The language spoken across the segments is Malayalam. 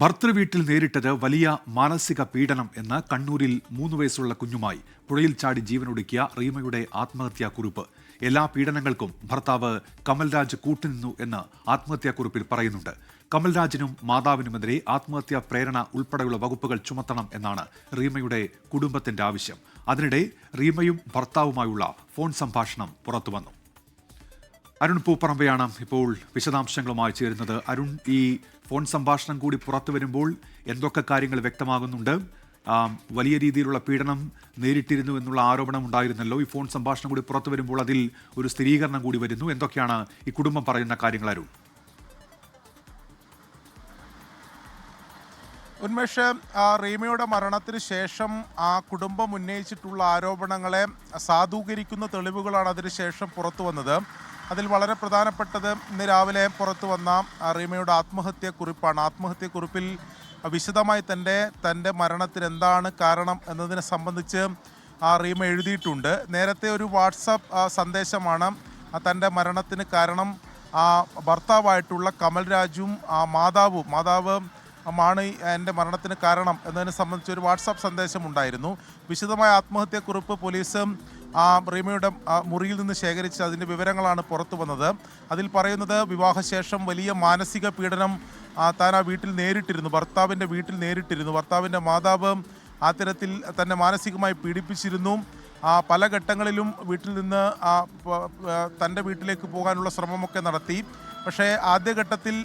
ഭർത്തൃവീട്ടിൽ നേരിട്ടത് വലിയ മാനസിക പീഡനം എന്ന് കണ്ണൂരിൽ മൂന്ന് വയസ്സുള്ള കുഞ്ഞുമായി പുഴയിൽ ചാടി ജീവനൊടുക്കിയ റീമയുടെ ആത്മഹത്യാക്കുറിപ്പ്. എല്ലാ പീഡനങ്ങൾക്കും ഭർത്താവ് കമൽരാജ് കൂട്ടുനിന്നു എന്ന് ആത്മഹത്യാക്കുറിപ്പിൽ പറയുന്നുണ്ട്. കമൽരാജിനും മാതാവിനുമെതിരെ ആത്മഹത്യാ പ്രേരണ ഉൾപ്പെടെയുള്ള വകുപ്പുകൾ ചുമത്തണം എന്നാണ് റീമയുടെ കുടുംബത്തിന്റെ ആവശ്യം. അതിനിടെ റീമയും ഭർത്താവുമായുള്ള ഫോൺ സംഭാഷണം പുറത്തുവന്നു. അരുൺ പൂപ്പറമ്പയാണ് ഇപ്പോൾ വിശദാംശങ്ങളുമായി ചേരുന്നത്. അരുൺ ഈ ഫോൺ സംഭാഷണം കൂടി പുറത്തു വരുമ്പോൾ എന്തൊക്കെ കാര്യങ്ങൾ വ്യക്തമാകുന്നുണ്ട്? വലിയ രീതിയിലുള്ള പീഡനം നേരിട്ടിരുന്നു എന്നുള്ള ആരോപണം ഉണ്ടായിരുന്നല്ലോ. ഈ ഫോൺ സംഭാഷണം കൂടി പുറത്തു വരുമ്പോൾ അതിൽ ഒരു സ്ഥിരീകരണം കൂടി വരുന്നു. എന്തൊക്കെയാണ് ഈ കുടുംബം പറയുന്ന കാര്യങ്ങൾ അരുൺ? ഉന്മേഷ് റീമയുടെ മരണത്തിന് ശേഷം ആ കുടുംബം ഉന്നയിച്ചിട്ടുള്ള ആരോപണങ്ങളെ സാധൂകരിക്കുന്ന തെളിവുകളാണ് അതിനുശേഷം പുറത്തു വന്നത്. അതിൽ വളരെ പ്രധാനപ്പെട്ടത് ഇന്ന് രാവിലെ പുറത്തു വന്ന റീമയുടെ ആത്മഹത്യ കുറിപ്പാണ്. ആത്മഹത്യ കുറിപ്പിൽ വിശദമായി തന്റെ തന്റെ മരണത്തിന് എന്താണ് കാരണം എന്നതിനെ സംബന്ധിച്ച് ആ റീമ എഴുതിയിട്ടുണ്ട്. നേരത്തെ ഒരു വാട്സപ്പ് സന്ദേശമാണ് തന്റെ മരണത്തിന് കാരണം ആ ഭർത്താവായിട്ടുള്ള കമൽ രാജും ആ മാതാവും മാതാവ് ആണ് എന്റെ മരണത്തിന് കാരണം എന്നതിനെ സംബന്ധിച്ച് ഒരു വാട്സാപ്പ് സന്ദേശം ഉണ്ടായിരുന്നു വിശദമായ ആത്മഹത്യക്കുറിപ്പ് പോലീസ് ആ റീമയുടെ മുറിയിൽ നിന്ന് ശേഖരിച്ച് അതിന്റെ വിവരങ്ങളാണ് പുറത്തു വന്നത്. അതിൽ പറയുന്നത് വിവാഹശേഷം വലിയ മാനസിക പീഡനം താൻ ആ വീട്ടിൽ നേരിട്ടിരുന്നു ഭർത്താവിന്റെ വീട്ടിൽ നേരിട്ടിരുന്നു. ഭർത്താവിന്റെ മാതാവ് അത്തരത്തിൽ തന്നെ മാനസികമായി പീഡിപ്പിച്ചിരുന്നു. പല ഘട്ടങ്ങളിലും വീട്ടിൽ നിന്ന് തന്റെ വീട്ടിലേക്ക് പോകാനുള്ള ശ്രമമൊക്കെ നടത്തി. പക്ഷേ ആദ്യഘട്ടത്തിൽ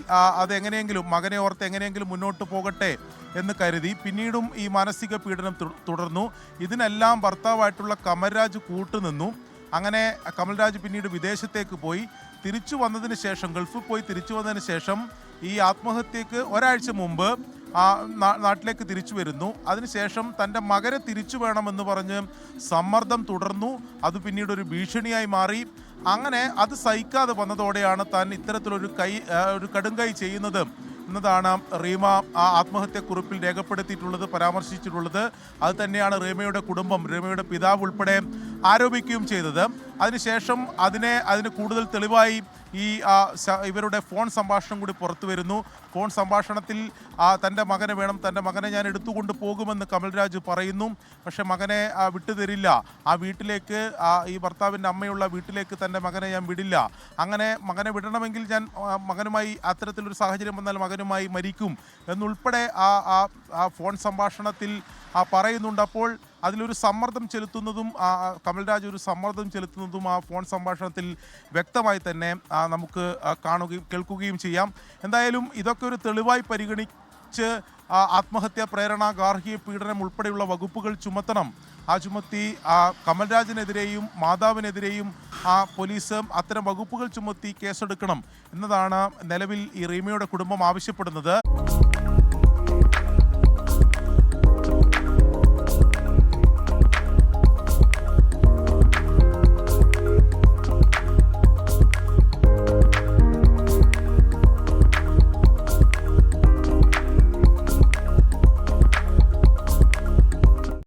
അതെങ്ങനെയെങ്കിലും മകനെ ഓർത്ത് എങ്ങനെയെങ്കിലും മുന്നോട്ട് പോകട്ടെ എന്ന് കരുതി പിന്നീടും ഈ മാനസിക പീഡനം തുടർന്നു. ഇതിനെല്ലാം ഭർത്താവായിട്ടുള്ള കമൽരാജ് കൂട്ടുനിന്നു. അങ്ങനെ കമൽരാജ് പിന്നീട് വിദേശത്തേക്ക് പോയി. തിരിച്ചു വന്നതിന് ശേഷം ഗൾഫിൽ പോയി തിരിച്ചു വന്നതിന് ശേഷം ഈ ആത്മഹത്യക്ക് ഒരാഴ്ച മുമ്പ് ആ നാട്ടിലേക്ക് തിരിച്ചു വരുന്നു. അതിനുശേഷം തന്റെ മകനെ തിരിച്ചു വേണമെന്ന് പറഞ്ഞ് സമ്മർദ്ദം തുടർന്നു. അത് പിന്നീട് ഒരു ഭീഷണിയായി മാറി. അങ്ങനെ അത് സഹിക്കാതെ വന്നതോടെയാണ് താൻ ഇത്തരത്തിലൊരു കൈ ഒരു കടുങ്കൈ ചെയ്യുന്നത് എന്നതാണ് റീമ ആ ആത്മഹത്യക്കുറിപ്പിൽ രേഖപ്പെടുത്തിയിട്ടുള്ളത് പരാമർശിച്ചിട്ടുള്ളത്. അത് തന്നെയാണ് റീമയുടെ കുടുംബം റീമയുടെ പിതാവ് ഉൾപ്പെടെ ആരോപിക്കുകയും ചെയ്തത്. അതിനുശേഷം അതിനെ അതിന് കൂടുതൽ തെളിവായി ഈ ഇവരുടെ ഫോൺ സംഭാഷണം കൂടി പുറത്തു വരുന്നു. ഫോൺ സംഭാഷണത്തിൽ തന്റെ മകനെ വേണം തന്റെ മകനെ ഞാൻ എടുത്തുകൊണ്ട് പോകുമെന്ന് കമൽരാജ് പറയുന്നു. പക്ഷേ മകനെ വിട്ടുതരില്ല ആ വീട്ടിലേക്ക് ഈ ഭർത്താവിന്റെ അമ്മയുള്ള വീട്ടിലേക്ക് തന്റെ മകനെ ഞാൻ വിടില്ല. അങ്ങനെ മകനെ വിടണമെങ്കിൽ ഞാൻ മകനുമായി അത്തരത്തിലൊരു സാഹചര്യം വന്നാൽ മകനുമായി മരിക്കും. എന്നുൾപ്പെടെ ആ ആ ഫോൺ സംഭാഷണത്തിൽ പറയുന്നുണ്ട് അപ്പോൾ അതിലൊരു സമ്മർദ്ദം ചെലുത്തുന്നതും കമൽരാജ് ഒരു സമ്മർദ്ദം ചെലുത്തുന്നതും ആ ഫോൺ സംഭാഷണത്തിൽ വ്യക്തമായി തന്നെ നമുക്ക് കാണുകയും കേൾക്കുകയും ചെയ്യാം. എന്തായാലും ഇതൊക്കെ ഒരു തെളിവായി പരിഗണിച്ച് ആത്മഹത്യാ പ്രേരണ ഗാർഹിക പീഡനം ഉൾപ്പെടെയുള്ള വകുപ്പുകൾ ചുമത്തണം. ആ ചുമത്തി കമൽരാജിനെതിരെയും മാതാവിനെതിരെയും ആ പോലീസ് അത്തരം വകുപ്പുകൾ ചുമത്തി കേസെടുക്കണം എന്നതാണ് നിലവിൽ ഈ റീമയുടെ കുടുംബം ആവശ്യപ്പെടുന്നത്.